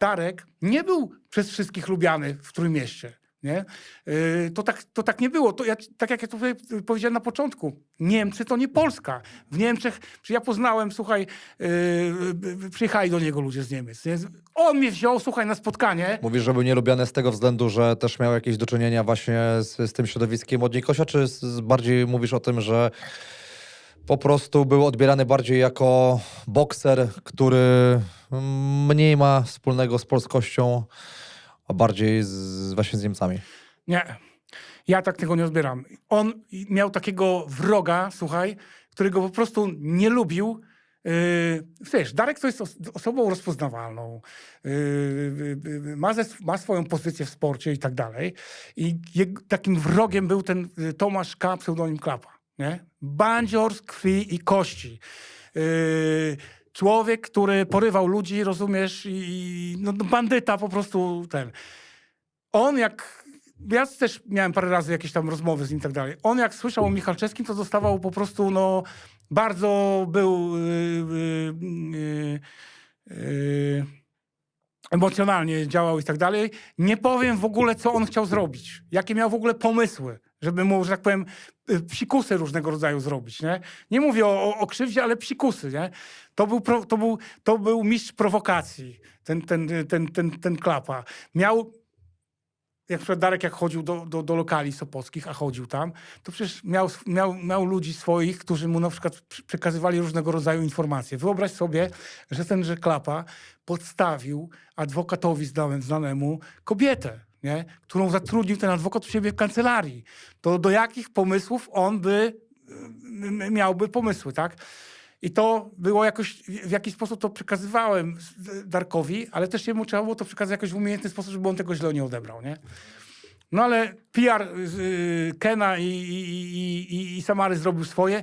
Darek nie był przez wszystkich lubiany w Trójmieście. Nie? Yy, To, tak, to tak nie było. To ja, tak jak ja tutaj powiedziałem na początku, Niemcy to nie Polska. W Niemczech, czy ja poznałem, słuchaj, yy, przyjechali do niego ludzie z Niemiec. Nie? On mnie wziął, słuchaj, na spotkanie. Mówisz, że był nielubiany z tego względu, że też miał jakieś do czynienia właśnie z, z tym środowiskiem od czy z bardziej mówisz o tym, że po prostu był odbierany bardziej jako bokser, który mniej ma wspólnego z polskością, a bardziej z, właśnie z Niemcami. Nie. Ja tak tego nie odbieram. On miał takiego wroga, słuchaj, którego po prostu nie lubił. Yy, wiesz, Darek to jest os- osobą rozpoznawalną. Yy, yy, ma, ma swoją pozycję w sporcie i tak dalej. I takim wrogiem był ten y, Tomasz K., pseudonim Klapa. Nie? Bandzior z krwi i kości. Yy, człowiek, który porywał ludzi, rozumiesz, i no, no bandyta po prostu ten on jak. Ja też miałem parę razy jakieś tam rozmowy z nim i tak dalej. On jak słyszał o Michalczewskim, to dostawał po prostu, no, bardzo był yy, yy, yy, emocjonalnie działał i tak dalej. Nie powiem w ogóle, co on chciał zrobić. Jakie miał w ogóle pomysły, żeby mu, że tak powiem, y, psikusy różnego rodzaju zrobić, nie? Nie mówię o, o, krzywdzie, ale psikusy, nie? To był, to był, to był mistrz prowokacji, ten, ten, ten, ten, ten klapa. Miał jak przykład Darek jak chodził do, do, do lokali sopockich, a chodził tam, to przecież miał, miał, miał ludzi swoich, którzy mu na przykład przy- przekazywali różnego rodzaju informacje. Wyobraź sobie, że tenże Klapa podstawił adwokatowi znane- znanemu kobietę, nie? którą zatrudnił ten adwokat u siebie w kancelarii. To do jakich pomysłów on by y, miałby pomysły, tak? I to było jakoś, w jakiś sposób to przekazywałem Darkowi, ale też jemu trzeba było to przekazać jakoś w umiejętny sposób, żeby on tego źle nie odebrał, nie? No ale PR y, Kena i, i, i, i Samary zrobił swoje.